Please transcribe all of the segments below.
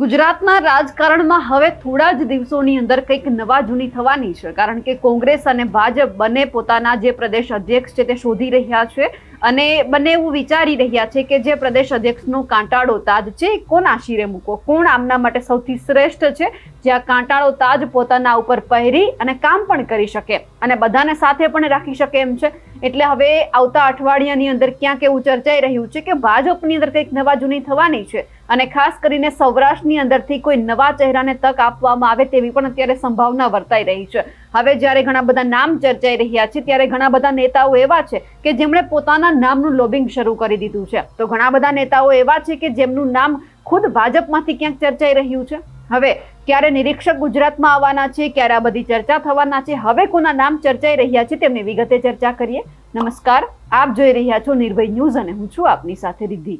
ગુજરાતના રાજકારણમાં હવે થોડા જ દિવસોની અંદર કંઈક નવા જૂની થવાની છે. કારણ કે કોંગ્રેસ અને ભાજપ બંને પોતાના જે પ્રદેશ અધ્યક્ષ છે તે શોધી રહ્યા છે અને બંને એવું વિચારી રહ્યા છે કે જે પ્રદેશ અધ્યક્ષનો કાંટાળો તાજ છે કોના શિરે મૂકો? કોણ આમના માટે સૌથી શ્રેષ્ઠ છે? જ્યાં કાંટાળો તાજ પોતાના ઉપર પહેરી અને કામ પણ કરી શકે. અને બધાને સાથે પણ રાખી શકે એમ છે. એટલે હવે આવતા અઠવાડિયાની અંદર ક્યાંક એવું ચર્ચાઈ રહ્યું છે કે ભાજપની અંદર કંઈક નવા જૂની થવાની છે. અને ખાસ કરીને સૌરાષ્ટ્રની અંદરથી કોઈ નવા ચહેરાને તક આપવામાં આવે તેવી પણ અત્યારે સંભાવના વર્તાઈ રહી છે. હવે જ્યારે ઘણા બધા નામ ચર્ચાઈ રહ્યા છે, ત્યારે ઘણા બધા નેતાઓ એવા છે કે જેમણે પોતાના નામનું લોબિંગ શરૂ કરી દીધું છે. તો ઘણા બધા નેતાઓ એવા છે કે જેમનું નામ ખુદ ભાજપમાંથી ક્યાંક ચર્ચાઈ રહ્યું છે. હવે ક્યારે નિરીક્ષક ગુજરાતમાં આવવાના છે, ક્યારે આ બધી ચર્ચા થવાના છે, હવે કોના નામ ચર્ચાઈ રહ્યા છે તેમની વિગતે ચર્ચા કરીએ. નમસ્કાર, આપ જોઈ રહ્યા છો નિર્ભય ન્યૂઝ અને હું છું આપની સાથે રિદ્ધિ.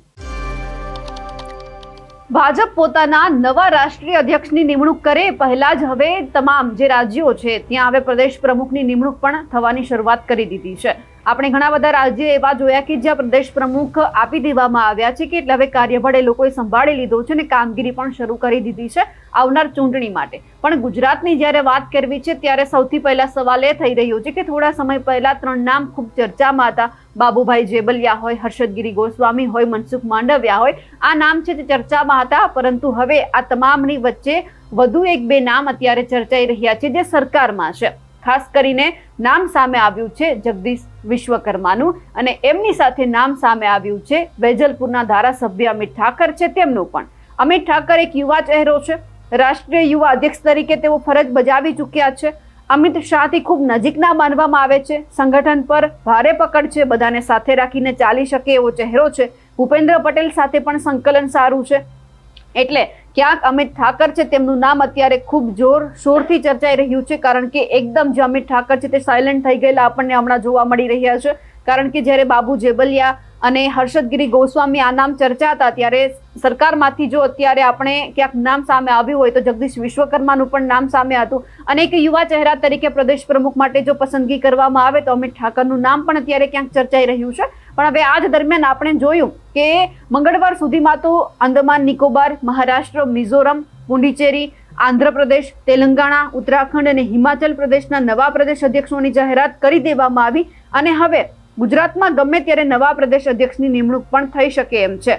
ભાજપ પોતાના નવા રાષ્ટ્રીય અધ્યક્ષની નિમણૂક કરે, પહેલા જ હવે તમામ જે રાજ્યો છે, ત્યાં હવે પ્રદેશ પ્રમુખની નિમણૂક પણ થવાની શરૂઆત કરી દીધી છે. આપણે ઘણા બધા રાજ્યો એવા જોયા કે જ્યાં પ્રદેશ પ્રમુખ આપી દેવામાં આવ્યા છે કે એટલે હવે કાર્યભારે લોકોએ સંભાળી લીધો છે અને કામગીરી પણ શરૂ કરી દીધી છે આવનાર ચૂંટણી માટે. પણ ગુજરાતની જ્યારે વાત કરવી છે ત્યારે સૌથી પહેલા સવાલ એ થઈ રહ્યો છે કે થોડા સમય પહેલા ત્રણ નામ ખૂબ ચર્ચામાં હતા. બાબુભાઈ જેબલિયા હોય, હર્ષદગીરી ગોસ્વામી હોય, મનસુખ માંડવિયા હોય, આ નામ છે તે ચર્ચામાં હતા, પરંતુ હવે આ તમામની વચ્ચે વધુ એક બે નામ અત્યારે ચર્ચાઈ રહ્યા છે જે સરકારમાં છે. ખાસ કરીને નામ સામે આવ્યું છે જગદીશ વિશ્વકર્માનું અને એમની સાથે નામ સામે આવ્યું છે વેજલપુરના ધારાસભ્ય અમિત ઠાકર છે તેમનું પણ. અમિત ઠાકર એક યુવા ચહેરો છે. રાષ્ટ્રીય યુવા અધ્યક્ષ તરીકે તેઓ ફરજ બજાવી ચૂક્યા છે. અમિત શાહથી ખૂબ નજીકના માનવામાં આવે છે. સંગઠન પર ભારે પકડ છે. બધાને સાથે રાખીને ચાલી શકે એવો ચહેરો છે. ભૂપેન્દ્ર પટેલ સાથે પણ સંકલન સારું છે. એટલે ક્યાંક અમિત ઠાકર છે તેમનું નામ અત્યારે ખૂબ જોર શોરથી ચર્ચાઈ રહ્યું છે કારણ કે એકદમ જે અમિત ઠાકર છે તે સાયલેન્ટ થઈ ગયેલા આપણને હમણાં જોવા મળી રહ્યા છે. કારણ કે જ્યારે બાબુ જેબલિયા અને હર્ષદગીરી ગોસ્વામી આ નામ ચર્ચા હતા ત્યારે સરકારમાંથી જો અત્યારે આપણે ક્યાંક નામ સામે આવ્યું હોય તો જગદીશ વિશ્વકર્માનું પણ નામ સામે હતું. અને એક યુવા ચહેરા તરીકે પ્રદેશ પ્રમુખ માટે જો પસંદગી કરવામાં આવે તો અમિત ઠાકરનું નામ પણ અત્યારે ક્યાંક ચર્ચાઈ રહ્યું છે. પણ હવે આજ દરમિયાન આપણે જોયું કે મંગળવાર સુધીમાં તો અંદમાન નિકોબાર, મહારાષ્ટ્ર, મિઝોરમ, પુંડિચેરી, આંધ્રપ્રદેશ, તેલંગાણા, ઉત્તરાખંડ અને હિમાચલ પ્રદેશના નવા પ્રદેશ અધ્યક્ષોની જાહેરાત કરી દેવામાં આવી અને હવે ગુજરાતમાં ગમે ત્યારે નવા પ્રદેશ અધ્યક્ષની નિમણૂક પણ થઈ શકે એમ છે.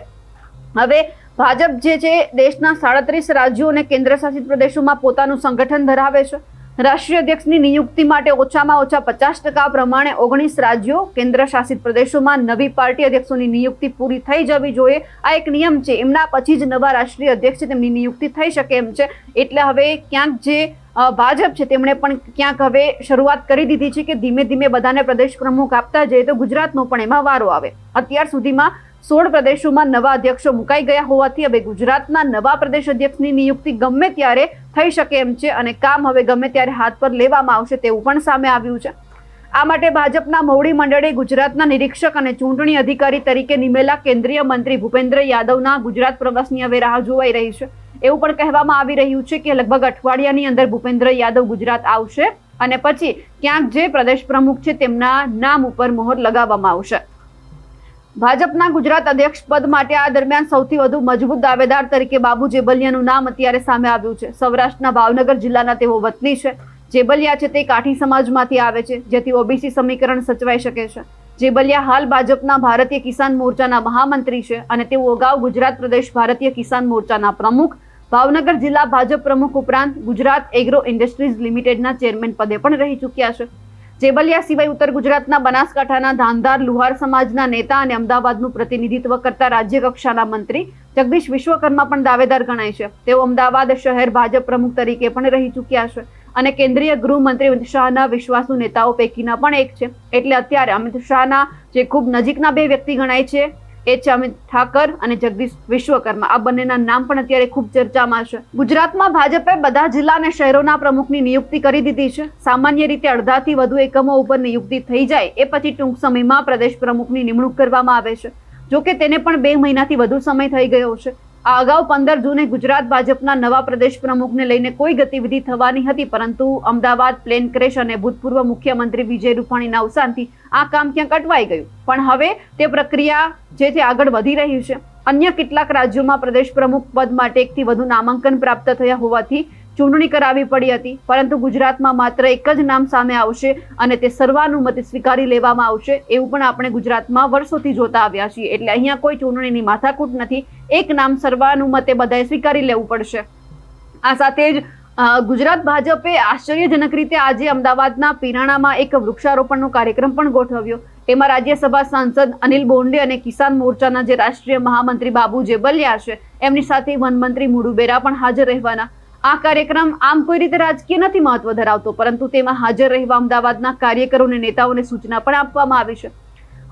હવે ભાજપ જે છે, દેશના સાડત્રીસ રાજ્યો અને કેન્દ્રશાસિત પ્રદેશોમાં પોતાનું સંગઠન ધરાવે છે. રાષ્ટ્રીય અધ્યક્ષની નિયુક્તિ માટે ઓછામાં ઓછા પચાસ ટકા પ્રમાણે ઓગણીસ રાજ્યો કેન્દ્ર શાસિત પ્રદેશોમાં નવી પાર્ટી અધ્યક્ષોની નિયુક્તિ પૂરી થઈ જવી જોઈએ. આ એક નિયમ છે. એમના પછી જ નવા રાષ્ટ્રીય અધ્યક્ષ તેમની નિયુક્તિ થઈ શકે એમ છે. એટલે હવે ક્યાંક જે ભાજપ છે તેમણે પણ ક્યાંક હવે શરૂઆત કરી દીધી છે કે ધીમે ધીમે બધાને પ્રદેશ પ્રમુખ આપતા જઈએ તો ગુજરાતનો પણ એમાં વારો આવે. અત્યાર સુધીમાં સોળ પ્રદેશોમાં નવા અધ્યક્ષો મુકાઈ ગયા હોવાથી હવે ગુજરાતના નવા પ્રદેશ અધ્યક્ષની નિયુક્તિ ગમે ત્યારે થઈ શકે એમ છે અને કામ હવે ગમે ત્યારે હાથ પર લેવામાં આવશે તેવું પણ સામે આવ્યું છે. આ માટે ભાજપના મોવડી મંડળે ગુજરાતના નિરીક્ષક અને ચૂંટણી અધિકારી તરીકે નિમેલા કેન્દ્રીય મંત્રી ભૂપેન્દ્ર યાદવના ગુજરાત પ્રવાસની હવે રાહ જોવાઈ રહી છે. એવું પણ કહેવામાં આવી રહ્યું છે કે લગભગ અઠવાડિયાની અંદર ભૂપેન્દ્ર યાદવ ગુજરાત આવશે અને પછી ક્યાંક જે પ્રદેશ પ્રમુખ છે તેમના નામ ઉપર મોહર લગાવવામાં આવશે. ભાજપના ગુજરાત અધ્યક્ષ પદ માટે આ દરમિયાન સૌથી વધુ મજબૂત દાવેદાર તરીકે બાબુ જેબલિયાનું નામ અત્યારે સામે આવ્યું છે. સૌરાષ્ટ્રના ભાવનગર જિલ્લાના તેઓ વતની છે. જેબલિયા છે તે કાઠી સમાજમાંથી આવે છે, જેથી ઓબીસી સમીકરણ સચવાઈ શકે છે. જેબલિયા હાલ ભાજપના ભારતીય કિસાન મોરચાના મહામંત્રી છે અને તેઓ અગાઉ ગુજરાત પ્રદેશ ભારતીય કિસાન મોરચાના પ્રમુખ, ભાવનગર જિલ્લા ભાજપ પ્રમુખ ઉપરાંત ગુજરાત એગ્રો ઇન્ડસ્ટ્રીઝ લિમિટેડના ચેરમેન પદે પણ રહી ચૂક્યા છે. જેબલિયા સિવાય ઉત્તર ગુજરાતના બનાસકાંઠાના ધાંધાર લુહાર સમાજના નેતા અને અમદાવાદનું પ્રતિનિધિત્વ કરતા રાજ્ય કક્ષાના મંત્રી જગદીશ વિશ્વકર્મા પણ દાવેદાર ગણાય છે. તેઓ અમદાવાદ શહેર ભાજપ પ્રમુખ તરીકે પણ રહી ચૂક્યા છે અને કેન્દ્રીય ગૃહમંત્રી અમિત શાહના વિશ્વાસુ નેતાઓ પૈકીના પણ એક છે. એટલે અત્યારે અમિત શાહના જે ખૂબ નજીકના બે વ્યક્તિ ગણાય છે એ છે અમિત ઠાકર અને જગદીશ વિશ્વકર્મા. આ બંનેના નામ પણ અત્યારે ખૂબ ચર્ચામાં છે. ગુજરાતમાં ભાજપે બધા જિલ્લા અને શહેરોના પ્રમુખની નિયુક્તિ કરી દીધી છે. સામાન્ય રીતે અડધાથી વધુ એકમો ઉપર નિયુક્તિ થઈ જાય, એ પછી ટૂંક સમયમાં પ્રદેશ પ્રમુખની નિમણૂક કરવામાં આવે છે. જોકે તેને પણ બે મહિનાથી વધુ સમય થઈ ગયો છે. આ અગાઉ પંદર જૂને ગુજરાત ભાજપના નવા પ્રદેશ પ્રમુખને લઈને કોઈ ગતિવિધિ થવાની હતી, પરંતુ અમદાવાદ, પ્લેન ક્રેશ અને ભૂતપૂર્વ મુખ્યમંત્રી વિજય રૂપાણીના અવસાનથી આ કામ ક્યાંક અટવાઈ ગયું? પણ હવે તે પ્રક્રિયા જે છે આગળ વધી રહી છે. અન્ય કેટલાક રાજ્યોમાં પ્રદેશ પ્રમુખ પદ માટે એકથી વધુ નામાંકન પ્રાપ્ત થયા હોવાથી ચૂંટણી કરાવી પડી હતી. પરંતુ ગુજરાતમાં માત્ર એક જ નામ સામે આવશે અને તે સર્વાનુમતે સ્વીકારી લેવામાં આવશે એવું પણ આપણે ગુજરાતમાં વર્ષોથી જોતા આવ્યા છીએ. એટલે અહીંયા કોઈ ચૂંટણીની માથાકૂટ નથી. એક નામ સર્વાનુમતે બધાએ સ્વીકારી લેવું પડશે. આ સાથે જ ગુજરાત ભાજપે આશ્ચર્યજનક રીતે આજે અમદાવાદના પિરાણામાં એક વૃક્ષારોપણનો કાર્યક્રમ પણ ગોઠવ્યો. તેમાં રાજ્યસભા સાંસદ અનિલ બોંડે અને કિસાન મોરચાના જે રાષ્ટ્રીય મહામંત્રી બાબુ જેબલિયા છે, એમની સાથે વનમંત્રી મુડુબેરા પણ હાજર રહેવાના. આ કાર્યક્રમ આમ કોઈ રીતે રાજકીય નથી મહત્વ ધરાવતો, પરંતુ તેમાં હાજર રહેવા અમદાવાદના કાર્યકરો અને નેતાઓને સૂચના પણ આપવામાં આવી છે.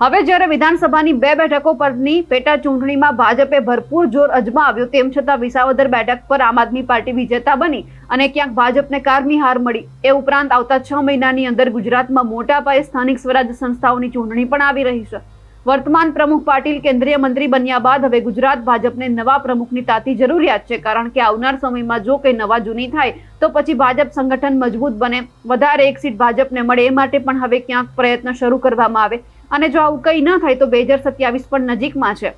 હવે જ્યારે વિધાનસભાની બે બેઠકો પરની પેટા ચૂંટણીમાં ભાજપે ભરપૂર જોર અજમાવ્યો, તેમ છતાં વિસાવદર બેઠક પર આમ આદમી પાર્ટી વિજેતા બની અને ક્યાંક ભાજપને કારની હાર મળી. એ ઉપરાંત આવતા છ મહિનાની અંદર ગુજરાતમાં મોટા પાયે સ્થાનિક સ્વરાજ સંસ્થાઓની ચૂંટણી પણ આવી રહી છે. વર્તમાન પ્રમુખ પાટીલ કેન્દ્રીય મંત્રી બન્યા બાદ હવે ગુજરાત ભાજપને નવા પ્રમુખની તાતી જરૂરિયાત છે. કારણ કે આવનાર સમયમાં જો કંઈ નવા જૂની થાય, તો પછી ભાજપ સંગઠન મજબૂત બને. વધારે એક સીટ ભાજપને મળે એ માટે પણ હવે ક્યાંક પ્રયત્ન શરૂ કરવામાં આવે. અને જો આવું કંઈ ન થાય, તો બે હજાર સત્યાવીસ પણ નજીકમાં છે.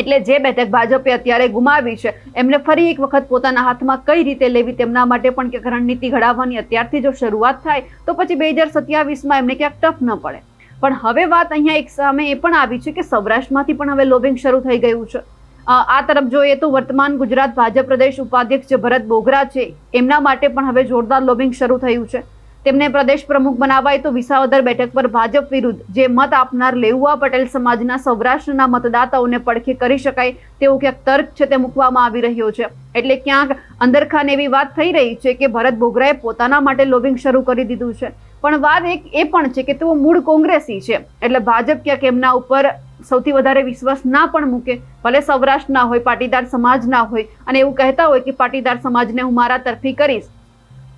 એટલે જે બેઠક ભાજપે અત્યારે ગુમાવી છે, એમને ફરી એક વખત પોતાના હાથમાં કઈ રીતે લેવી તેમના માટે પણ ક્યાંક રણનીતિ ઘડાવવાની અત્યારથી જો શરૂઆત થાય, તો પછી બે હજાર સત્યાવીસમાં એમને ક્યાંક ટફ ન પડે. પણ હવે વાત અહીંયા એક સામે એ પણ આવી છે કે સૌરાષ્ટ્રમાંથી પણ હવે લોબિંગ શરૂ થઈ ગયું છે. આ તરફ જોઈએ તો વર્તમાન ગુજરાત ભાજપ પ્રદેશ ઉપાધ્યક્ષ જે ભરત બોગરા છે. એમના માટે પણ હવે જોરદાર લોબિંગ શરૂ થયું છે. તેમને પ્રદેશ પ્રમુખ બનાવાય તો વિસાવદર બેઠક પર ભાજપ વિરુદ્ધ જે મત આપનાર લેઉવા પટેલ સમાજના સૌરાષ્ટ્રના મતદાતાઓને પડખે કરી શકાય તેવો ક્યાંક તર્ક છે તે મૂકવામાં આવી રહ્યો છે. એટલે ક્યાંક અંદરખાને એવી વાત થઈ રહી છે કે ભરત બોગરાએ પોતાના માટે લોબિંગ શરૂ કરી દીધું છે. પણ વાત એક એ પણ છે કે તેઓ મૂળ કોંગ્રેસી છે. એટલે ભાજપ ક્યાંક એમના ઉપર સૌથી વધારે વિશ્વાસ ના પણ મૂકે. ભલે સૌરાષ્ટ્રના હોય, પાટીદાર સમાજના હોય. અને એવું કહેતા હોય કે પાટીદાર સમાજને હું મારા તરફી કરીશ.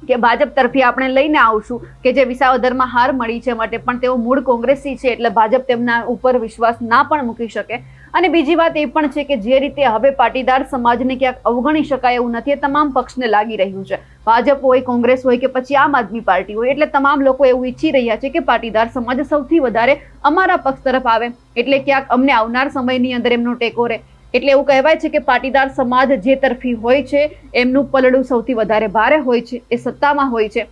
કે ભાજપ તરફી આપણે લઈને આવશું કે જે વિસાવદરમાં હાર મળી છે માટે પણ તેઓ મૂળ કોંગ્રેસી છે. એટલે ભાજપ તેમના ઉપર વિશ્વાસ ના પણ મૂકી શકે. અને બીજી વાત એ પણ છે કે જે રીતે હવે પાટીદાર સમાજને ક્યાંક અવગણી શકાય એવું નથી, એ તમામ પક્ષને લાગી રહ્યું છે. ભાજપ હોય, કોંગ્રેસ હોય કે પછી આમ આદમી પાર્ટી હોય, એટલે તમામ લોકો એવું ઈચ્છી રહ્યા છે કે પાટીદાર સમાજ સૌથી વધારે અમારા પક્ષ તરફ આવે, એટલે ક્યાંક અમને આવનાર સમયની અંદર એમનો ટેકો રહે. એટલે એવું કહેવાય છે કે પાટીદાર સમાજ જે તરફી હોય છે, એમનું પલડું સૌથી વધારે ભારે હોય છે, એ સત્તામાં હોય છે.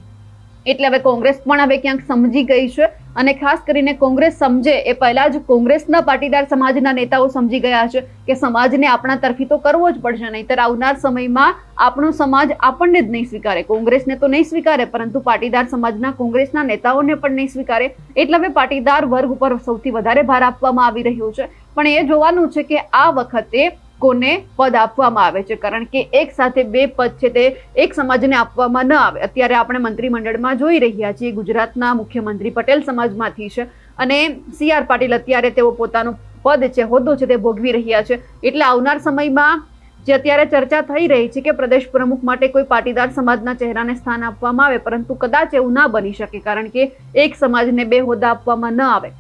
એટલે હવે કોંગ્રેસ પણ હવે ક્યાંક સમજી ગઈ છે અને ખાસ કરીને કોંગ્રેસ સમજે એ પહેલા જ કોંગ્રેસના પાટીદાર સમાજના નેતાઓ સમજી ગયા છે કે સમાજને આપણા તરફી તો કરવો જ પડશે, નહીંતર આવનાર સમયમાં આપણો સમાજ આપણને જ નહીં સ્વીકારે. કોંગ્રેસને તો નહીં સ્વીકારે, પરંતુ પાટીદાર સમાજના કોંગ્રેસના નેતાઓને પણ નહીં સ્વીકારે. એટલે હવે પાટીદાર વર્ગ ઉપર સૌથી વધારે ભાર આપવામાં આવી રહ્યો છે. પણ એ જોવાનું છે કે આ વખતે કોને પદ આપવામાં આવે છે. કારણ કે એક સાથે બે પદ છે તે એક સમાજને આપવામાં ન આવે. અત્યારે આપણે મંત્રીમંડળમાં જોઈ રહ્યા છીએ, ગુજરાતના મુખ્યમંત્રી પટેલ સમાજમાંથી છે અને સી આર પાટીલ અત્યારે તેઓ પોતાનું પદ છે, હોદ્દો છે તે ભોગવી રહ્યા છે. એટલે આવનાર સમયમાં જે અત્યારે ચર્ચા થઈ રહી છે કે પ્રદેશ પ્રમુખ માટે કોઈ પાટીદાર સમાજના ચહેરાને સ્થાન આપવામાં આવે, પરંતુ કદાચ એવું ના બની શકે, કારણ કે એક સમાજને બે હોદ્દા આપવામાં ન આવે.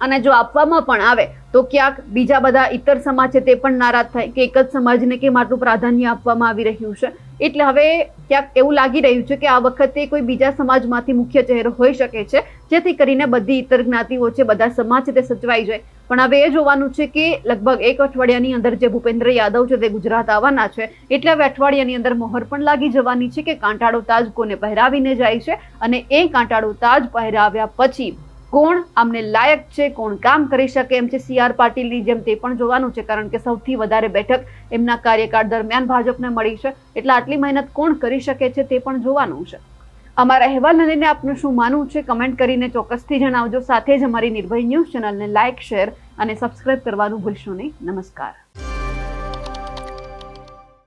અને જો આપવામાં પણ આવે તો ક્યાંક બીજા બધા ઇતર સમાજ છે તે પણ નારાજ થાય કે એક જ સમાજને કેમ આટલું પ્રાધાન્ય આપવામાં આવી રહ્યું છે? એટલે હવે ક્યાંક એવું લાગી રહ્યું છે કે આ વખતે કોઈ બીજા સમાજમાંથી મુખ્ય ચહેરો હોઈ શકે છે, જેથી કરીને બધી ઇતર જ્ઞાતિઓ છે, બધા સમાજ છે તે સચવાઈ જાય. પણ હવે એ જોવાનું છે કે લગભગ એક અઠવાડિયાની અંદર જે ભૂપેન્દ્ર યાદવ છે તે ગુજરાત આવવાના છે, એટલે હવે અઠવાડિયાની અંદર મોહર પણ લાગી જવાની છે કે કાંટાળો તાજ કોને પહેરાવીને જાય છે અને એ કાંટાળો તાજ પહેરાવ્યા પછી કોણ આમને લાયક છે, કોણ કામ કરી શકે એમ છે સી આર પાટીલની જેમ તે પણ જોવાનું છે, કારણ કે સૌથી વધારે બેઠક એમના કાર્યકાળ દરમિયાન ભાજપને મળી છે. એટલે આટલી મહેનત કોણ કરી શકે છે તે પણ જોવાનું છે. અમારા અહેવાલને લઈને આપનું શું માનવું છે, કમેન્ટ કરીને ચોક્કસથી જણાવજો. સાથે જ અમારી નિર્ભય ન્યૂઝ ચેનલને લાઇક, શેર અને સબસ્ક્રાઇબ કરવાનું ભૂલશો નહીં. નમસ્કાર.